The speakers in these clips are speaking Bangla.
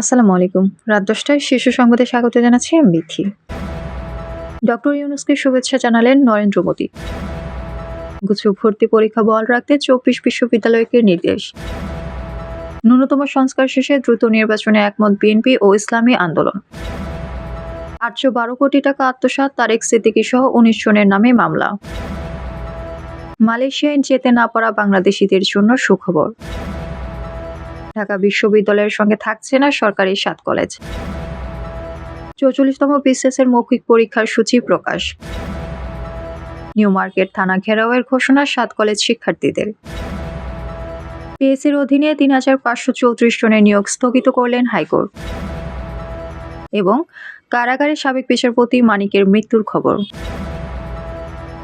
আসসালামু আলাইকুম। রাত দশটায় শীর্ষ সংবাদে স্বাগত জানাচ্ছি আমি বিথি। ডক্টর ইউনুসকে শুভেচ্ছা জানালেন নরেন্দ্র মোদী। গুচ্ছ ভর্তি পরীক্ষা বল রাখতে চব্বিশ বিশ্ববিদ্যালয়কে নির্দেশ। ন্যূনতম সংস্কার শেষে দ্রুত নির্বাচনে একমত বিএনপি ও ইসলামী আন্দোলন। আটশো বারো কোটি টাকা আত্মসাৎ তারেক সিদ্দিকী সহ উনিশ জনের নামে মামলা। মালয়েশিয়ায় যেতে না পারা বাংলাদেশিদের জন্য সুখবর। ঢাকা বিশ্ববিদ্যালয়ের সঙ্গে থাকছে না সরকারি সাত কলেজ। চৌচল্লিশতম বিসিএস এর মৌখিক পরীক্ষার সূচি প্রকাশ। নিউ মার্কেট থানা ঘেরাওয়ের ঘোষণা সাত কলেজ শিক্ষার্থীদের। পিএসসির অধীনে তিন হাজার পাঁচশো চৌত্রিশ জনের নিয়োগ স্থগিত করলেন হাইকোর্ট। এবং কারাগারে সাবেক বিচারপতি মানিকের মৃত্যুর খবর।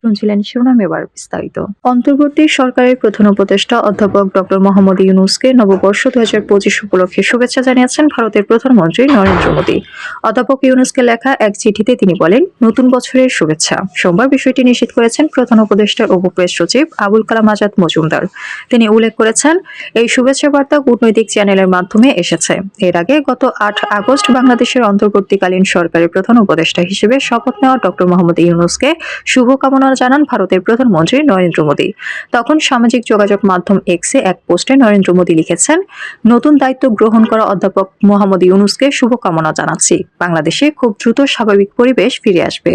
শুনছিলেন শিরোনাম এবার বিস্তারিত। অন্তর্বর্তী সরকারের প্রধান উপদেষ্টা অধ্যাপক ডক্টর মোহাম্মদ ইউনুসকে নববর্ষ দু হাজার পঁচিশ উপলক্ষে শুভেচ্ছা জানিয়েছেন ভারতের প্রধানমন্ত্রী নরেন্দ্র মোদী। অধ্যাপক ইউনুসকে লেখা এক চিঠিতে তিনি বলেন, নতুন বছরের শুভেচ্ছা। সোমবার বিষয়টি নিশ্চিত করেছেন প্রধান উপদেষ্টার উপপ্রেস সচিব আবুল কালাম আজাদ মজুমদার। তিনি উল্লেখ করেছেন, এই শুভেচ্ছা বার্তা কূটনৈতিক চ্যানেলের মাধ্যমে এসেছে। এর আগে গত আট আগস্ট বাংলাদেশের অন্তর্বর্তীকালীন সরকারের প্রধান উপদেষ্টা হিসেবে শপথ নেওয়া ডক্টর মোহাম্মদ ইউনুসকে শুভকামনা জানান ভারতের প্রধানমন্ত্রী নরেন্দ্র মোদী। তখন সামাজিক যোগাযোগ মাধ্যম এক্সে এক পোস্টে নরেন্দ্র মোদী লিখেছেন, নতুন দায়িত্ব গ্রহণ করা অধ্যাপক মোহাম্মদ ইউনুসকে শুভকামনা জানাচ্ছি। বাংলাদেশে খুব দ্রুত স্বাভাবিক পরিবেশ ফিরে আসবে।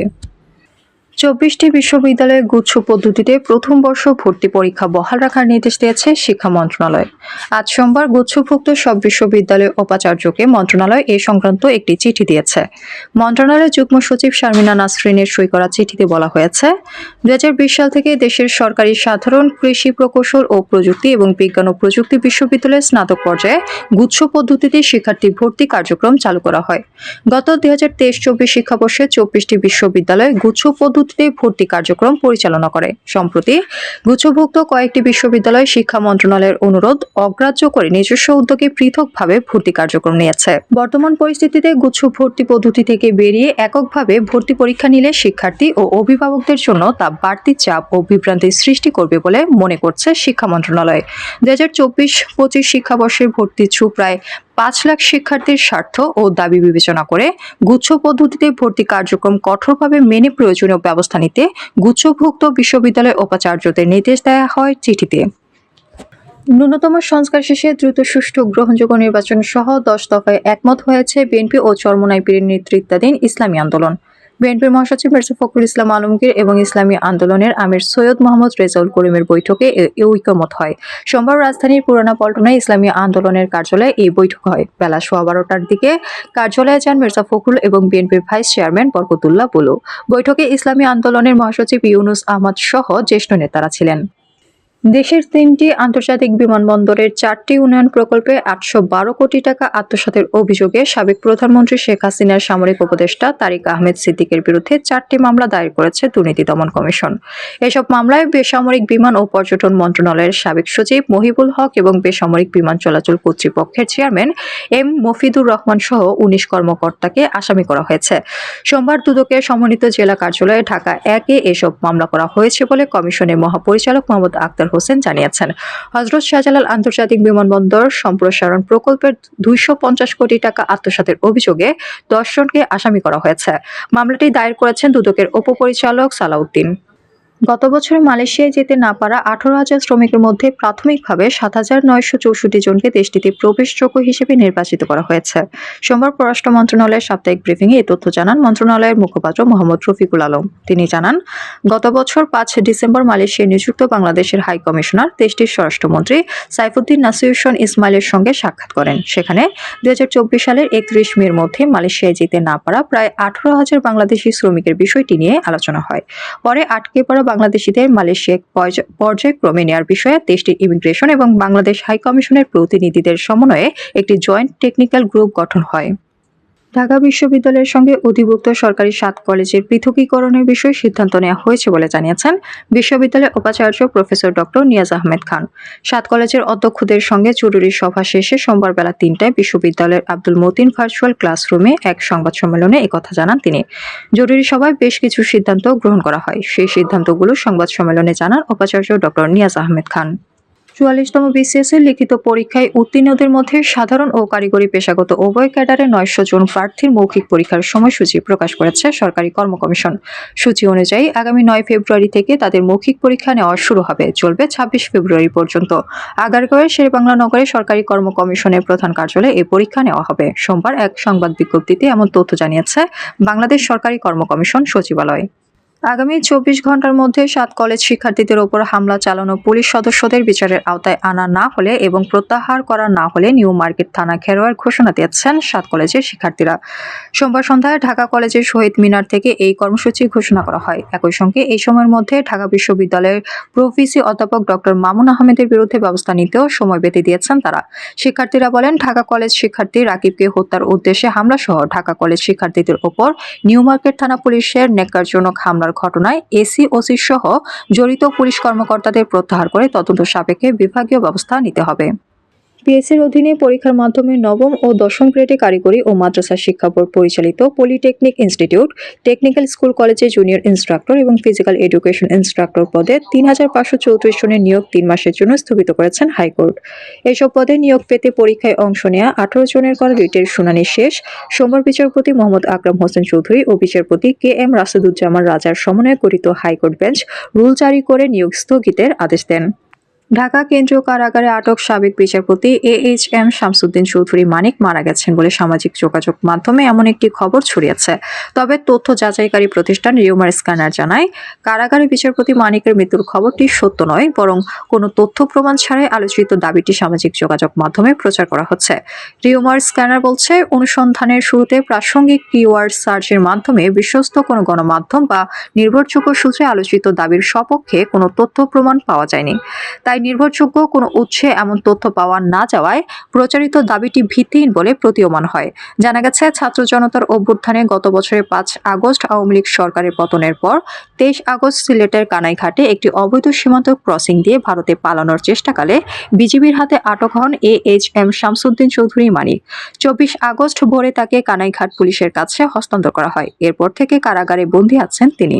চব্বিশটি বিশ্ববিদ্যালয়ে গুচ্ছ পদ্ধতিতে প্রথম বর্ষ ভর্তি পরীক্ষা বহাল রাখার নির্দেশ দিয়েছে শিক্ষা মন্ত্রণালয়। আজ সোমবার গুচ্ছভুক্ত সব বিশ্ববিদ্যালয় উপাচার্যকে মন্ত্রণালয় এ সংক্রান্ত একটি চিঠি দিয়েছে। মন্ত্রণালয়ের যুগ্ম সচিব শারমিনা নাসরিনের সই করা চিঠিতে বলা হয়েছে দু সাল থেকে দেশের সরকারি সাধারণ কৃষি প্রকৌশল ও প্রযুক্তি এবং বিজ্ঞান ও প্রযুক্তি বিশ্ববিদ্যালয়ের স্নাতক পর্যায়ে গুচ্ছ পদ্ধতিতে শিক্ষার্থী ভর্তি কার্যক্রম চালু করা হয়। গত দুই হাজার তেইশ চব্বিশ শিক্ষাবর্ষে চব্বিশটি বিশ্ববিদ্যালয়ে গুচ্ছ পদ্ধতিতে ভর্তি কার্যক্রম পরিচালনা করে। সম্প্রতি গুচ্ছভুক্ত কয়েকটি বিশ্ববিদ্যালয় শিক্ষা মন্ত্রণালয়ের অনুরোধ অগ্রাহ্য করে নিজস্ব উদ্যোগে পৃথকভাবে ভর্তি কার্যক্রম নিয়েছে। বর্তমান পরিস্থিতিতে গুচ্ছ ভর্তি পদ্ধতি থেকে বেরিয়ে এককভাবে ভর্তি পরীক্ষা নিলে শিক্ষার্থী ও অভিভাবকদের জন্য তা বাড়তি চাপ ও বিভ্রান্তির সৃষ্টি করবে বলে মনে করছে শিক্ষা মন্ত্রণালয়। দুই হাজার চব্বিশ পঁচিশ শিক্ষাবর্ষের ভর্তি ইচ্ছু প্রায় পাঁচ লাখ শিক্ষার্থীর স্বার্থ ও দাবি বিবেচনা করে গুচ্ছ পদ্ধতিতে ভর্তি কার্যক্রম কঠোরভাবে মেনে প্রয়োজনীয় ব্যবস্থা নিতে গুচ্ছভুক্ত বিশ্ববিদ্যালয় উপাচার্যদের নির্দেশ দেওয়া হয় চিঠিতে। ন্যূনতম সংস্কার শেষে দ্রুত সুষ্ঠু গ্রহণযোগ্য নির্বাচন সহ দশ দফায় একমত হয়েছে বিএনপি ও চরমোনাই পীরের নেতৃত্বাধীন ইসলামী আন্দোলন। বিএনপির মহাসচিব মির্জা ফখরুল ইসলাম আলমগীর এবং ইসলামী আন্দোলনের আমির সৈয়দ মোহাম্মদ রেজাউল করিমের বৈঠকে এ হয়। সোমবার রাজধানীর পুরানা পল্টনায় ইসলামী আন্দোলনের কার্যালয়ে এই বৈঠক হয়। বেলা সোয়া বারোটার দিকে কার্যালয়ে যান মির্জা ফখরুল এবং বিএনপির ভাইস চেয়ারম্যান বরকতুল্লাহ বুলু। বৈঠকে ইসলামী আন্দোলনের মহাসচিব ইউনুস আহমদ সহ জ্যেষ্ঠ নেতারা ছিলেন। দেশের তিনটি আন্তর্জাতিক বিমানবন্দরের চারটি উন্নয়ন প্রকল্পে আটশো বারো কোটি টাকা আত্মসাতের অভিযোগে সাবেক প্রধানমন্ত্রী শেখ হাসিনার সামরিক উপদেষ্টা তারিক আহমেদ সিদ্দিকের বিরুদ্ধে চারটি মামলা দায়ের করেছে দুর্নীতি দমন কমিশন। এসব মামলায় বেসামরিক বিমান ও পর্যটন মন্ত্রণালয়ের সাবেক সচিব মহিবুল হক এবং বেসামরিক বিমান চলাচল কর্তৃপক্ষের চেয়ারম্যান এম মফিদুর রহমান সহ উনিশ কর্মকর্তাকে আসামি করা হয়েছে। সোমবার দুদকের সমন্বিত জেলা কার্যালয়ে ঢাকা একে এসব মামলা করা হয়েছে বলে কমিশনের মহাপরিচালক মোহাম্মদ আক্তার হোসেন জানিয়েছেন। হজরত শাহজালাল আন্তর্জাতিক বিমানবন্দর সম্প্রসারণ প্রকল্পের দুইশো পঞ্চাশ কোটি টাকা আত্মসাতের অভিযোগে দশজনকে আসামি করা হয়েছে। মামলাটি দায়ের করেছেন দুদকের উপপরিচালক সালাউদ্দিন। গত বছর মালয়েশিয়ায় যেতে না পারা আঠারো হাজার শ্রমিকের মধ্যে প্রাথমিকভাবে সাত হাজার নয়শো চৌষট্টি জনকে দেশটিতে প্রবেশযোগ্য হিসেবে নির্বাচিত করা হয়েছে। সোমবার পররাষ্ট্র মন্ত্রণালয়ের সাপ্তাহিক ব্রিফিংয়ে এই তথ্য জানান মন্ত্রণালয়ের মুখপাত্র মোহাম্মদ রফিকুল আলম। তিনি জানান, গত বছর পাঁচ ডিসেম্বর মালয়েশিয়ায় নিযুক্ত বাংলাদেশের হাই কমিশনার, দেশটির স্বরাষ্ট্রমন্ত্রী সাইফুদ্দিন নাসিরুশন ইসমাইলের সঙ্গে সাক্ষাৎ করেন। সেখানে দুই হাজার চব্বিশ সালের একত্রিশ মের মধ্যে মালয়েশিয়ায় যেতে না পারা প্রায় আঠারো হাজার বাংলাদেশি শ্রমিকের বিষয়টি নিয়ে আলোচনা হয়। পরে আটকে পড়া বাংলাদেশিদের মালয়েশিয়া পর্যা- পর্যায়ক্রমে নেওয়ার বিষয়ে দেশটির ইমিগ্রেশন এবং বাংলাদেশ হাইকমিশনের প্রতিনিধিদের সমন্বয়ে একটি জয়েন্ট টেকনিক্যাল গ্রুপ গঠন হয়। ঢাকা বিশ্ববিদ্যালয়ের সঙ্গে অধিভুক্ত সরকারি সাত কলেজের পৃথকীকরণের বিষয়ে সিদ্ধান্ত নেওয়া হয়েছে বলে জানিয়েছেন বিশ্ববিদ্যালয়ের উপাচার্য প্রফেসর ডক্টর নিয়াজ আহমেদ খান। সাত কলেজের অধ্যক্ষদের সঙ্গে জরুরি সভা শেষে সোমবার বেলা তিনটায় বিশ্ববিদ্যালয়ের আব্দুল মতিন ভার্চুয়াল ক্লাসরুমে এক সংবাদ সম্মেলনে একথা জানান তিনি। জরুরি সভায় বেশ কিছু সিদ্ধান্ত গ্রহণ করা হয়। সেই সিদ্ধান্তগুলো সংবাদ সম্মেলনে জানান উপাচার্য ডক্টর নিয়াজ আহমেদ খান। চুয়াল্লিশতম বিসিএস এর লিখিত পরীক্ষায় উত্তীর্ণদের মধ্যে সাধারণ ও কারিগরি পেশাগত উভয় ক্যাডারে নয়শো জন প্রার্থীর মৌখিক পরীক্ষার সময়সূচি প্রকাশ করেছে সরকারি কর্ম কমিশন সূচি অনুযায়ী আগামী নয় ফেব্রুয়ারি থেকে তাদের মৌখিক পরীক্ষা নেওয়া শুরু হবে, চলবে ছাব্বিশ ফেব্রুয়ারি পর্যন্ত। আগারগাঁওয়ের শেরবাংলা নগরে সরকারি কর্ম কমিশনের প্রধান কার্যালয়ে এই পরীক্ষা নেওয়া হবে। সোমবার এক সংবাদ বিজ্ঞপ্তিতে এমন তথ্য জানিয়েছে বাংলাদেশ সরকারি কর্ম কমিশন সচিবালয়। আগামী চব্বিশ ঘণ্টার মধ্যে সাত কলেজ শিক্ষার্থীদের ওপর হামলা চালানো পুলিশ সদস্যদের বিচারের আওতায় আনা না হলে এবং প্রত্যাহার করা না হলে নিউ মার্কেট থানা খেরোয়ার ঘোষণা দিয়েছেন সাত কলেজের শিক্ষার্থীরা। সোমবার সন্ধ্যায় ঢাকা কলেজের শহীদ মিনার থেকে এই কর্মসূচি ঘোষণা করা হয়। একই সঙ্গে এই সময়ের মধ্যে ঢাকা বিশ্ববিদ্যালয়ের প্রভিসি অধ্যাপক ডক্টর মামুন আহমেদের বিরুদ্ধে ব্যবস্থা নিতেও সময় বেঁধে দিয়েছেন তারা। শিক্ষার্থীরা বলেন, ঢাকা কলেজ শিক্ষার্থী রাকিবকে হত্যার উদ্দেশ্যে হামলা সহ ঢাকা কলেজ শিক্ষার্থীদের ওপর নিউ মার্কেট থানা পুলিশের নেকারজনক হামলার ঘটনায় এসি, ওসি সহ জড়িত পুলিশ কর্মকর্তাদের প্রত্যাহার করে তদন্ত সাপেক্ষে বিভাগীয় ব্যবস্থা নিতে হবে। পিএসসির অধীনে পরীক্ষার মাধ্যমে নবম ও দশম গ্রেডে কারিগরি ও মাদ্রাসা শিক্ষা বোর্ড পরিচালিত পলিটেকনিক ইনস্টিটিউট টেকনিক্যাল স্কুল কলেজে জুনিয়র ইনস্ট্রাক্টর এবং ফিজিক্যাল এডুকেশন ইনস্ট্রাক্টর পদে তিন হাজার পাঁচশো চৌত্রিশ জনের নিয়োগ তিন মাসের জন্য স্থগিত করেছেন হাইকোর্ট। এসব পদে নিয়োগ পেতে পরীক্ষায় অংশ নেওয়া আঠারো জনের করা রিটের শুনানি শেষ। সোমবার বিচারপতি মোহাম্মদ আকরাম হোসেন চৌধুরী ও বিচারপতি কে এম রাশেদুজ্জামান রাজার সমন্বয়ে গঠিত হাইকোর্ট বেঞ্চ রুল জারি করে নিয়োগ স্থগিতের আদেশ দেন। ঢাকা কেন্দ্রীয় কারাগারে আটক সাবেক বিচারপতি A H M Shamsuddin Chowdhury Manik মারা গেছেন বলে সামাজিক যোগাযোগ মাধ্যমে এমন একটি খবর ছড়িয়েছে। তবে তথ্য যাচাইকারী প্রতিষ্ঠান রিউমার স্ক্যানার জানায়, কারাগারে বিচারপতি মানিকের মৃত্যুর খবরটি সত্য নয়, বরং কোনো তথ্য প্রমাণ ছাড়াই আলোচিত দাবিটি সামাজিক যোগাযোগ মাধ্যমে প্রচার করা হচ্ছে। রিউমার স্ক্যানার বলছে, অনুসন্ধানের শুরুতে প্রাসঙ্গিক কিওয়ার্ড সার্চের মাধ্যমে বিশ্বস্ত কোনো গণমাধ্যম বা নির্ভরযোগ্য সূত্রে আলোচিত দাবির সপক্ষে কোনো তথ্য প্রমাণ পাওয়া যায়নি। তাই নির্ভরযোগ্য কোনো উৎসে এমন তথ্য পাওয়া না যাওয়ায় প্রচারিত দাবিটি ভিত্তিহীন বলে প্রতীয়মান হয়। জানা গেছে, ছাত্র জনতার অভ্যুত্থানে গত বছরের পাঁচ আগস্ট আওয়ামী লীগ সরকারের পতনের পর তেইশ আগস্ট সিলেটের কানাইঘাটে একটি অবৈধ সীমান্ত ক্রসিং দিয়ে ভারতে পালানোর চেষ্টাকালে বিজিবির হাতে আটক হন A H M Shamsuddin Chowdhury Manik. চব্বিশ আগস্ট ভোরে তাকে কানাইঘাট পুলিশের কাছে হস্তান্তর করা হয়। এরপর থেকে কারাগারে বন্দী আছেন তিনি।